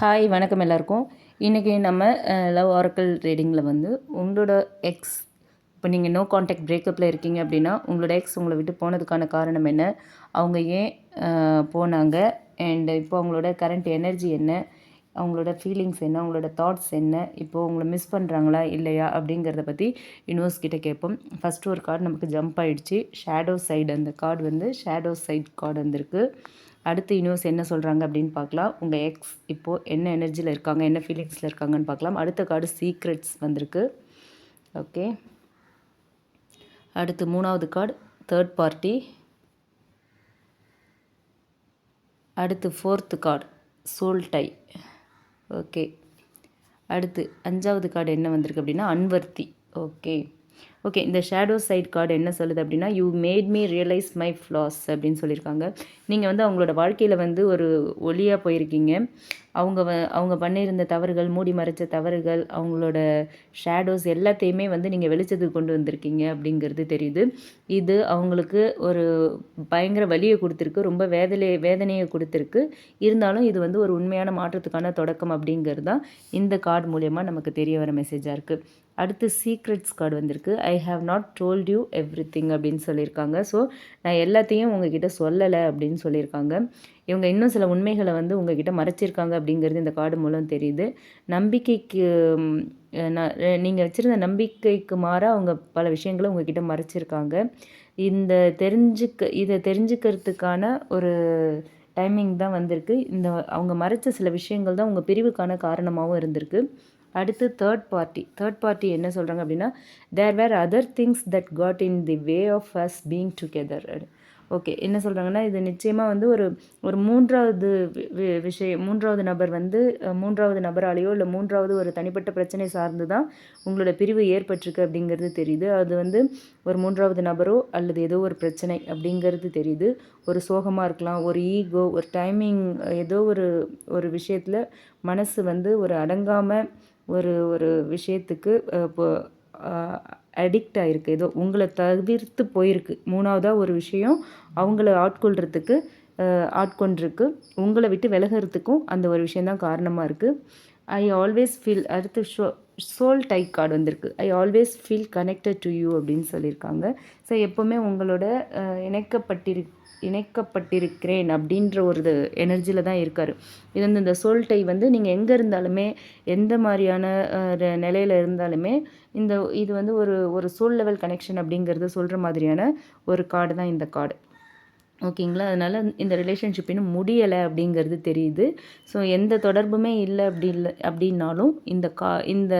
Hi வணக்கம் எல்லாருக்கும். இன்றைக்கி நம்ம லவ் ஆரக்கல் ரீடிங்கில் வந்து உங்களோட எக்ஸ் இப்போ நீங்கள் நோ காண்டாக்ட் பிரேக்கப்பில் இருக்கீங்க அப்படின்னா உங்களோட எக்ஸ் உங்களை விட்டு போனதுக்கான காரணம் என்ன? அவங்க ஏன் போனாங்க? அண்ட் இப்போ அவங்களோட கரண்ட் எனர்ஜி என்ன? அவங்களோட ஃபீலிங்ஸ் என்ன? அவங்களோட தாட்ஸ் என்ன? இப்போது உங்களை மிஸ் பண்ணுறாங்களா இல்லையா? அப்படிங்கிறத பற்றி யூனிவர்ஸ் கிட்டே கேட்போம். ஃபஸ்ட்டு ஒரு கார்டு நமக்கு ஜம்ப் ஆகிடுச்சு ஷேடோ சைடு அந்த கார்டு வந்து ஷேடோ சைட் கார்டு வந்திருக்கு. அடுத்து யூனிவர்ஸ் என்ன சொல்கிறாங்க அப்படின்னு பார்க்கலாம். உங்கள் எக்ஸ் இப்போது என்ன எனர்ஜியில் இருக்காங்க என்ன ஃபீலிங்ஸில் இருக்காங்கன்னு பார்க்கலாம். அடுத்த கார்டு சீக்ரெட்ஸ் வந்திருக்கு. ஓகே அடுத்து மூணாவது கார்டு தேர்ட் பார்ட்டி அடுத்து fourth card soul tie okay அடுத்து அஞ்சாவது கார்டு என்ன வந்திருக்கு அப்படின்னா அன்வர்த்தி. ஓகே ஓகே இந்த ஷேடோ சைட் கார்டு என்ன சொல்லுது அப்படின்னா you made me realise my flaws அப்படின்னு சொல்லியிருக்காங்க. நீங்கள் வந்து அவங்களோட வாழ்க்கையில் வந்து ஒரு ஒளியாக போயிருக்கீங்க. அவங்க வ அவங்க பண்ணியிருந்த தவறுகள் மூடி மறைச்ச தவறுகள் அவங்களோட ஷேடோஸ் எல்லாத்தையுமே வந்து நீங்கள் வெளிச்சத்துக்கு கொண்டு வந்திருக்கீங்க அப்படிங்கிறது தெரியுது. இது அவங்களுக்கு ஒரு பயங்கர வலியை கொடுத்துருக்கு ரொம்ப வேதனை வேதனையை கொடுத்துருக்கு. இருந்தாலும் இது வந்து ஒரு உண்மையான மாற்றத்துக்கான தொடக்கம் அப்படிங்கிறது தான் இந்த கார்டு மூலயமா நமக்கு தெரிய வர மெசேஜாக இருக்குது அடுத்து சீக்ரெட்ஸ் கார்டு வந்திருக்கு. I have not told you everything அப்படின்னு சொல்லியிருக்காங்க. ஸோ நான் எல்லாத்தையும் உங்ககிட்ட சொல்லலை அப்படின்னு சொல்லியிருக்காங்க. இவங்க இன்னும் சில உண்மைகளை வந்து உங்ககிட்ட மறைச்சிருக்காங்க அப்படிங்கிறது இந்த கார்டு மூலம் தெரியுது. நம்பிக்கைக்கு நீங்கள் வச்சுருந்த நம்பிக்கைக்கு மாறாக அவங்க பல விஷயங்களை உங்ககிட்ட மறைச்சிருக்காங்க. இந்த தெரிஞ்சுக்க இதை தெரிஞ்சுக்கிறதுக்கான ஒரு டைமிங் தான் வந்திருக்கு. இந்த அவங்க மறைச்ச சில விஷயங்கள் தான் உங்கள் பிரிவுக்கான காரணமாகவும் இருந்திருக்கு. அடுத்து தேர்ட் பார்ட்டி தேர்ட் பார்ட்டி என்ன சொல்கிறாங்க அப்படின்னா there were other things that got in the way of us being together okay என்ன சொல்கிறாங்கன்னா இது நிச்சயமாக வந்து ஒரு ஒரு மூன்றாவது வி- விஷயம் மூன்றாவது நபர் வந்து மூன்றாவது நபராலேயோ இல்லை மூன்றாவது ஒரு தனிப்பட்ட பிரச்சனை சார்ந்து தான் உங்களோட பிரிவு ஏற்பட்டிருக்கு அப்படிங்கிறது தெரியுது. அது வந்து ஒரு மூன்றாவது நபரோ அல்லது ஏதோ ஒரு பிரச்சனை அப்படிங்கிறது தெரியுது. ஒரு சோகமாக இருக்கலாம் ஒரு ஈகோ ஒரு டைமிங் ஏதோ ஒரு ஒரு விஷயத்தில் மனசு வந்து ஒரு அடங்காமல் ஒரு ஒரு விஷயத்துக்கு இப்போ அடிக்ட் ஆகிருக்கு ஏதோ உங்களை தவிர்த்து போயிருக்கு. மூணாவதாக ஒரு விஷயம் அவங்கள ஆட்கொள்கிறதுக்கு ஆட்கொண்டிருக்கு. உங்களை விட்டு விலகிறதுக்கும் அந்த ஒரு விஷயந்தான் காரணமாக இருக்குது ஐ ஆல்வேஸ் ஃபீல் அடுத்து ஷோ சோல் டைப் கார்டு வந்திருக்கு. I always feel connected to you அப்படின்னு சொல்லியிருக்காங்க. ஸோ எப்போவுமே உங்களோட இணைக்கப்பட்டிரு இணைக்கப்பட்டிருக்கிறேன் அப்படின்ற ஒரு எனர்ஜியில் தான் இருக்கார். இது வந்து இந்த சோல் டை வந்து நீங்கள் எங்கே இருந்தாலுமே எந்த மாதிரியான நிலையில் நிலையில இருந்தாலுமே இந்த இது வந்து ஒரு ஒரு சோல் லெவல் கனெக்ஷன் அப்படிங்கிறது சொல்கிற மாதிரியான ஒரு கார்டு தான் இந்த கார்டு ஓகேங்களா? அதனால் இந்த ரிலேஷன்ஷிப் இன்னும் முடியலை அப்படிங்கிறது தெரியுது. ஸோ எந்த தொடர்புமே இல்லை அப்படி இல்லை அப்படின்னாலும் இந்த கா இந்த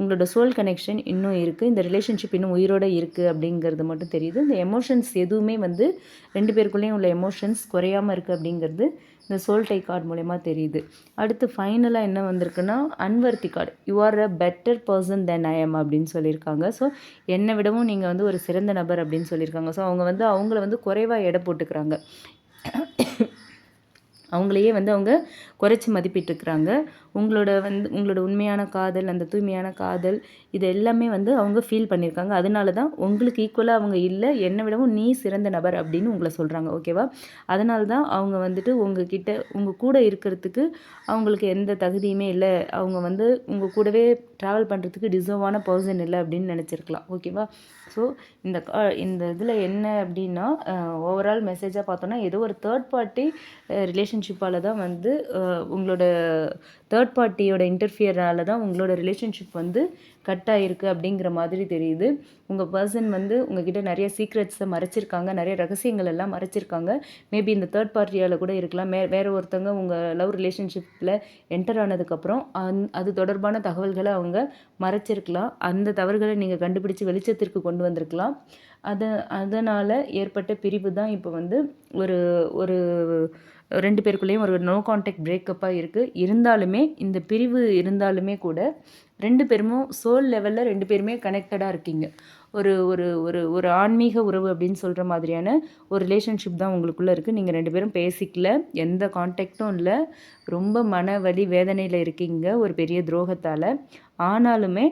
உங்களோட சோல் கனெக்ஷன் இன்னும் இருக்குது இந்த ரிலேஷன்ஷிப் இன்னும் உயிரோட இருக்குது அப்படிங்கிறது மட்டும் தெரியுது. இந்த எமோஷன்ஸ் எதுவுமே வந்து ரெண்டு பேருக்குள்ளேயும் உள்ள எமோஷன்ஸ் குறையாமல் இருக்குது அப்படிங்கிறது இந்த சோல் டை கார்டு மூலயமா தெரியுது. அடுத்து ஃபைனலாக என்ன வந்திருக்குன்னா unworthy card you are a better person then I am அப்படின்னு சொல்லியிருக்காங்க. ஸோ என்னை விடவும் நீங்கள் வந்து ஒரு சிறந்த நபர் அப்படின்னு சொல்லியிருக்காங்க. ஸோ அவங்க வந்து அவங்கள வந்து குறைவாக எடை போட்டுக்கிறாங்க. அவங்களையே வந்து அவங்க குறைச்சி மதிப்பிட்டுருக்குறாங்க. உங்களோட வந்து உங்களோட உண்மையான காதல் அந்த தூய்மையான காதல் இது எல்லாமே வந்து அவங்க ஃபீல் பண்ணியிருக்காங்க அதனால தான் உங்களுக்கு ஈக்குவலாக அவங்க இல்லை என்னை விடவும் நீ சிறந்த நபர் அப்படின்னு உங்களை சொல்கிறாங்க ஓகேவா அதனால தான் அவங்க வந்துட்டு உங்ககிட்ட உங்கள் கூட இருக்கிறதுக்கு அவங்களுக்கு எந்த தகுதியுமே இல்லை. அவங்க வந்து உங்கள் கூடவே ட்ராவல் பண்ணுறதுக்கு டிசர்வான பர்சன் இல்லை அப்படின்னு நினச்சிருக்கலாம் ஓகேவா ஸோ இந்த கா- இந்த இதில் என்ன அப்படின்னா ஓவரால் மெசேஜாக பார்த்தோன்னா ஏதோ ஒரு தேர்ட் பார்ட்டி ரிலேஷன் ரிலேஷன்ஷிப்பால் தான் வந்து உங்களோட தேர்ட் பார்ட்டியோட இன்டர்ஃபியரால் தான் உங்களோட ரிலேஷன்ஷிப் வந்து கட் ஆகிருக்கு அப்படிங்கிற மாதிரி தெரியுது. உங்கள் பர்சன் வந்து உங்ககிட்ட நிறைய சீக்ரெட்ஸை மறைச்சிருக்காங்க நிறைய ரகசியங்கள் எல்லாம் மறைச்சிருக்காங்க. மேபி இந்த தேர்ட் பார்ட்டியால் கூட இருக்கலாம். மே வேறு ஒருத்தவங்க உங்கள் லவ் ரிலேஷன்ஷிப்பில் என்டர் ஆனதுக்கப்புறம் அந் அது தொடர்பான தகவல்களை அவங்க மறைச்சிருக்கலாம். அந்த தவறுகளை நீங்கள் கண்டுபிடிச்சு வெளிச்சத்திற்கு கொண்டு வந்திருக்கலாம். அதை அதனால் ஏற்பட்ட பிரிவு தான் இப்போ வந்து ஒரு ஒரு ரெண்டு பேருக்குள்ளேயும் ஒரு நோ கான்டாக்ட் பிரேக்கப்பாக இருக்குது இருந்தாலுமே இந்த பிரிவு இருந்தாலுமே கூட ரெண்டு பேருமும் சோல் லெவலில் ரெண்டு பேருமே கனெக்டடாக இருக்கீங்க. ஒரு ஒரு ஒரு ஒரு ஆன்மீக உறவு அப்படின்னு சொல்கிற மாதிரியான ஒரு ரிலேஷன்ஷிப் தான் உங்களுக்குள்ளே இருக்குது நீங்கள் ரெண்டு பேரும் பேசிக்கல எந்த கான்டாக்டும் இல்லை ரொம்ப மன வலி வேதனையில் இருக்கீங்க ஒரு பெரிய துரோகத்தால். ஆனாலுமே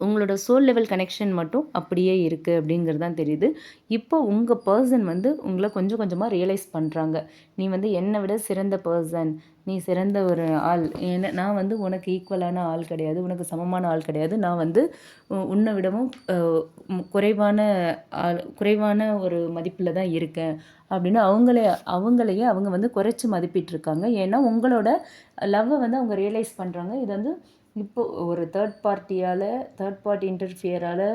உங்களோட சோல் லெவல் கனெக்ஷன் மட்டும் அப்படியே இருக்குது அப்படிங்கிறது தான் தெரியுது. இப்போ உங்கள் பர்சன் வந்து உங்களை கொஞ்சம் கொஞ்சமாக ரியலைஸ் பண்ணுறாங்க நீ வந்து என்னை விட சிறந்த பர்சன் நீ சிறந்த ஒரு ஆள். என்ன நான் வந்து உனக்கு ஈக்குவலான ஆள் கிடையாது உனக்கு சமமான ஆள் கிடையாது. நான் வந்து உன்னை விடவும் குறைவான ஆள் குறைவான ஒரு மதிப்பில் தான் இருக்கேன். அப்படின்னு அவங்கள அவங்களையே அவங்க வந்து குறைச்சி மதிப்பிட்டுருக்காங்க. ஏன்னா உங்களோட லவ்வை வந்து அவங்க ரியலைஸ் பண்ணுறாங்க இது வந்து இப்போது ஒரு தேர்ட் பார்ட்டியால் தேர்ட் பார்ட்டி இன்டர்ஃபியரால்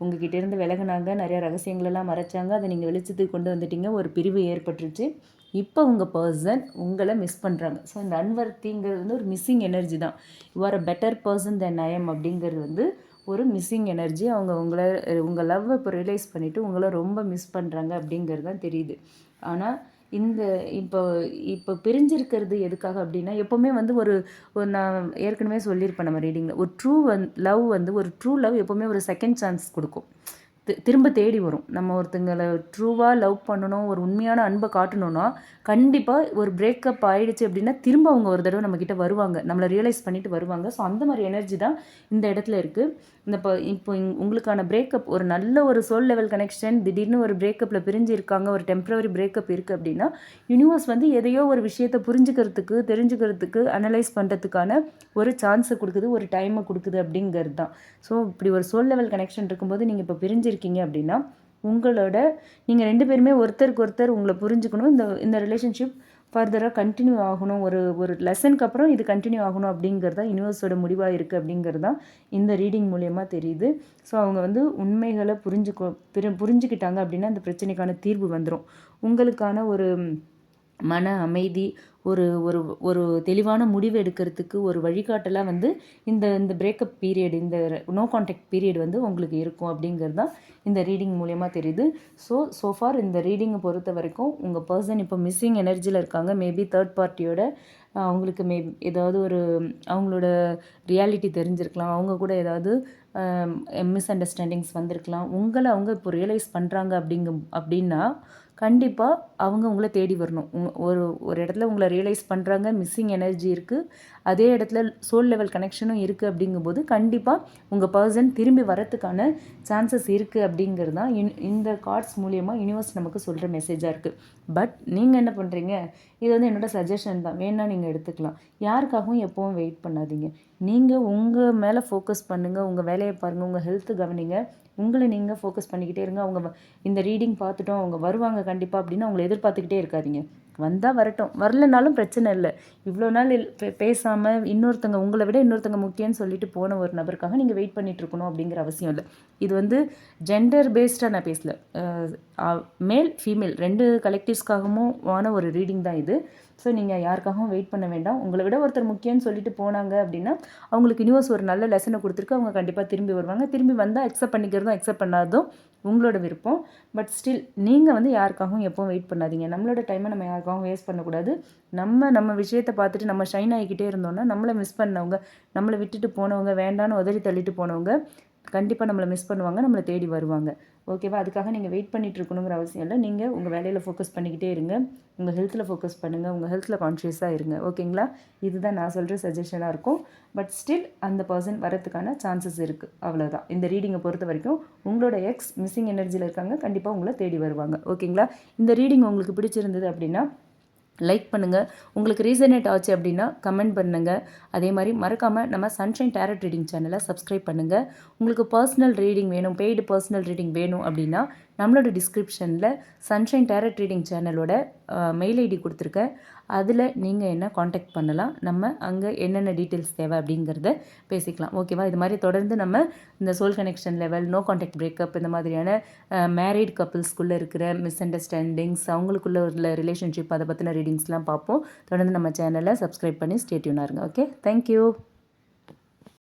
உங்ககிட்டேருந்து விலகினாங்க நிறையா ரகசியங்களெல்லாம் மறைச்சாங்க. அதை நீங்கள் வெளிச்சத்துக்கு கொண்டு வந்துட்டீங்க. ஒரு பிரிவு ஏற்பட்டுருச்சு. இப்போ உங்கள் பர்சன் உங்களை மிஸ் பண்ணுறாங்க ஸோ இந்த அன்வர்த்திங்கிறது வந்து ஒரு மிஸ்ஸிங் எனர்ஜி தான். You are a better person then I'm அப்படிங்கிறது வந்து ஒரு மிஸ்ஸிங் எனர்ஜி அவங்க உங்களை உங்கள் லவ்வை இப்போ ரியலைஸ் பண்ணிவிட்டு உங்களை ரொம்ப மிஸ் பண்ணுறாங்க அப்படிங்கிறது தான் தெரியுது. ஆனால் இந்த இப்போ இப்போ பிரிஞ்சிருக்கிறது எதுக்காக அப்படின்னா எப்போவுமே வந்து ஒரு ஒரு நான் ஏற்கனவே சொல்லியிருப்பேன் நம்ம ரீடிங்கில். ஒரு ட்ரூ வந் லவ் வந்து ஒரு ட்ரூ லவ் எப்போவுமே ஒரு செகண்ட் சான்ஸ் கொடுக்கும். திரும்ப தேடி வரும். நம்ம ஒருத்தங்களை ட்ரூவாக லவ் பண்ணணும் ஒரு உண்மையான அன்பை காட்டணும்னா கண்டிப்பாக ஒரு பிரேக்கப் ஆகிடுச்சு அப்படின்னா திரும்ப அவங்க ஒரு தடவை நம்மக்கிட்ட வருவாங்க. நம்மளை ரியலைஸ் பண்ணிட்டு வருவாங்க. ஸோ அந்த மாதிரி எனர்ஜி தான் இந்த இடத்துல இருக்குது இந்த இப்போ இப்போ உங்களுக்கான பிரேக்கப் ஒரு நல்ல ஒரு சோல் லெவல் கனெக்ஷன் திடீர்னு ஒரு பிரேக்கப்பில் பிரிஞ்சு இருக்காங்க ஒரு டெம்ப்ரவரி பிரேக்கப் இருக்குது அப்படின்னா யூனிவர்ஸ் வந்து எதையோ ஒரு விஷயத்தை புரிஞ்சுக்கிறதுக்கு தெரிஞ்சுக்கிறதுக்கு அனலைஸ் பண்ணுறதுக்கான ஒரு சான்ஸை கொடுக்குது ஒரு டைமை கொடுக்குது அப்படிங்கிறது தான். ஸோ இப்படி ஒரு சோல் லெவல் கனெக்ஷன் இருக்கும்போது நீங்கள் இப்போ பிரிஞ்சு பிரிஞ்சிருக்கீங்க அப்படின்னா உங்களோட நீங்கள் ரெண்டு பேருமே ஒருத்தருக்கு ஒருத்தர் உங்களை புரிஞ்சுக்கணும். இந்த இந்த ரிலேஷன்ஷிப் ஃபர்தராக கண்டினியூ ஆகணும். ஒரு ஒரு லெசனுக்கு அப்புறம் இது கண்டினியூ ஆகணும் அப்படிங்கிறது தான் யூனிவர்ஸோட முடிவாக இருக்குது அப்படிங்கிறது தான் இந்த ரீடிங் மூலயமா தெரியுது. ஸோ அவங்க வந்து உண்மைகளை புரிஞ்சுக்கோ புரிஞ்சுக்கிட்டாங்க அப்படின்னா அந்த பிரச்சனைக்கான தீர்வு வந்துடும் உங்களுக்கான ஒரு மன அமைதி ஒரு ஒரு ஒரு தெளிவான முடிவு எடுக்கிறதுக்கு ஒரு வழிகாட்டலாக வந்து இந்த இந்த பிரேக்கப் பீரியட் இந்த நோ கான்டாக்ட் பீரியட் வந்து உங்களுக்கு இருக்கும் அப்படிங்கிறது தான் இந்த ரீடிங் மூலயமா தெரியுது. ஸோ சோஃபார் இந்த ரீடிங்கை பொறுத்த வரைக்கும் உங்கள் பர்சன் இப்போ மிஸ்ஸிங் எனர்ஜியில் இருக்காங்க. மேபி தேர்ட் பார்ட்டியோட அவங்களுக்கு மே ஏதாவது ஒரு அவங்களோட ரியாலிட்டி தெரிஞ்சிருக்கலாம். அவங்க கூட ஏதாவது மிஸ் அண்டர்ஸ்டாண்டிங்ஸ் வந்திருக்கலாம். உங்களை அவங்க இப்போ ரியலைஸ் பண்ணுறாங்க அப்படிங்க அப்படின்னா கண்டிப்பாக அவங்க உங்களை தேடி வரணும். ஒரு ஒரு இடத்துல உங்களை ரியலைஸ் பண்ணுறாங்க மிஸ்ஸிங் எனர்ஜி இருக்குது அதே இடத்துல சோல் லெவல் கனெக்ஷனும் இருக்குது அப்படிங்கும்போது கண்டிப்பாக உங்கள் பர்சன் திரும்பி வரத்துக்கான சான்சஸ் இருக்குது அப்படிங்கிறது தான் இந்த கார்ட்ஸ் மூலியமாக யூனிவர்ஸ் நமக்கு சொல்கிற மெசேஜாக இருக்குது பட் நீங்கள் என்ன பண்ணுறீங்க இது வந்து என்னோடய சஜஷன் தான். வேணால் நீங்கள் எடுத்துக்கலாம். யாருக்காகவும் எப்போவும் வெயிட் பண்ணாதீங்க. நீங்கள் உங்கள் மேலே ஃபோக்கஸ் பண்ணுங்கள் உங்கள் வேலையை பாருங்கள் உங்கள் ஹெல்த்து கவனிங்க. உங்களை நீங்கள் ஃபோக்கஸ் பண்ணிக்கிட்டே இருங்க. அவங்க இந்த ரீடிங் பார்த்துட்டோம். அவங்க வருவாங்க கண்டிப்பாக அப்படின்னு அவங்களை எதிர்பார்த்துக்கிட்டே இருக்காதிங்க. வந்தால் வரட்டும். வரலனாலும் பிரச்சனை இல்லை. இவ்வளோ நாள் பேசாமல் இன்னொருத்தங்க உங்களை விட இன்னொருத்தங்க முக்கியம்னு சொல்லிட்டு போன ஒரு நபருக்காக நீங்கள் வெயிட் பண்ணிட்டு இருக்கணும் அப்படிங்கிற அவசியம் இல்லை. இது வந்து ஜெண்டர் பேஸ்டாக நான் பேசல. மேல் ஃபீமேல் ரெண்டு கலெக்டிவ்ஸ்க்காகவும் ஆன ஒரு ரீடிங் தான் இது. ஸோ நீங்கள் யாருக்காகவும் வெயிட் பண்ண வேண்டாம். உங்களை விட ஒருத்தர் முக்கியம்னு சொல்லிட்டு போனாங்க அப்படின்னா அவங்களுக்கு யூனிவர்ஸ் ஒரு நல்ல லெசனை கொடுத்துருக்கு அவங்க கண்டிப்பாக திரும்பி வருவாங்க. திரும்பி வந்தால் அக்செப்ட் பண்ணிக்கிறதும் அக்செப்ட் பண்ணாததும் உங்களோட விருப்பம். பட் ஸ்டில் நீங்கள் வந்து யாருக்காகவும் எப்போவும் வெயிட் பண்ணாதீங்க. நம்மளோட டைமை நம்ம யாருக்காகவும் வேஸ்ட் பண்ணக்கூடாது. நம்ம நம்ம விஷயத்தை பார்த்துட்டு நம்ம ஷைன் ஆகிக்கிட்டே இருந்தோம்னா நம்மளை மிஸ் பண்ணவங்க நம்மளை விட்டுட்டு போனவங்க வேண்டான்னு உதறி தள்ளிட்டு போனவங்க கண்டிப்பாக நம்மளை மிஸ் பண்ணுவாங்க நம்மளை தேடி வருவாங்க. ஓகேவா அதுக்காக நீங்கள் வெயிட் பண்ணிட்டு இருக்கணுங்கிற அவசியம் இல்லை. நீங்கள் உங்கள் வேலையில் ஃபோக்கஸ் பண்ணிக்கிட்டே இருங்க. உங்கள் ஹெல்த்தில் ஃபோக்கஸ் பண்ணுங்கள் உங்கள் ஹெல்த்தில் கான்ஷியஸாக இருங்க. ஓகேங்களா இதுதான் நான் சொல்கிற சஜஷனாக இருக்கும். பட் ஸ்டில் அந்த பர்சன் வரத்துக்கான சான்சஸ் இருக்குது அவ்வளோதான் இந்த ரீடிங்கை பொறுத்த வரைக்கும் உங்களோட எக்ஸ் மிஸ்ஸிங் எனர்ஜியில் இருக்காங்க. கண்டிப்பாக உங்களை தேடி வருவாங்க. ஓகேங்களா இந்த ரீடிங் உங்களுக்கு பிடிச்சிருந்தது அப்படின்னா லைக் பண்ணுங்கள் உங்களுக்கு ரீசனேட் ஆச்சு அப்படின்னா கமெண்ட் பண்ணுங்கள் அதே மாதிரி மறக்காமல் நம்ம சன்ஷைன் டேரட் ரீடிங் சேனலை சப்ஸ்கிரைப் பண்ணுங்கள் உங்களுக்கு பர்சனல் ரீடிங் வேணும் பெய்டு பர்சனல் ரீடிங் வேணும் அப்படின்னா நம்மளோட டிஸ்கிரிப்ஷனில் சன்ஷைன் டேரட் ரீடிங் சேனலோட மெயில் ஐடி கொடுத்துருக்கேன். அதில் நீங்கள் என்ன காண்டாக்ட் பண்ணலாம் நம்ம அங்கே என்னென்ன டீட்டெயில்ஸ் தேவை அப்படிங்கிறத பேசிக்கலாம். ஓகேவா இது மாதிரி தொடர்ந்து நம்ம இந்த soul connection level no contact breakup இந்த மாதிரியான மேரீட் கப்புள்ஸ்குள்ளே இருக்கிற மிஸ் அண்டர்ஸ்டாண்டிங்ஸ் அவங்களுக்குள்ள உள்ள ரிலேஷன்ஷிப் அதை பற்றின ரீடிங்ஸ்லாம் பார்ப்போம். தொடர்ந்து நம்ம சேனலை சப்ஸ்கிரைப் பண்ணி ஸ்டேட்யூனாக இருங்க. Okay thank you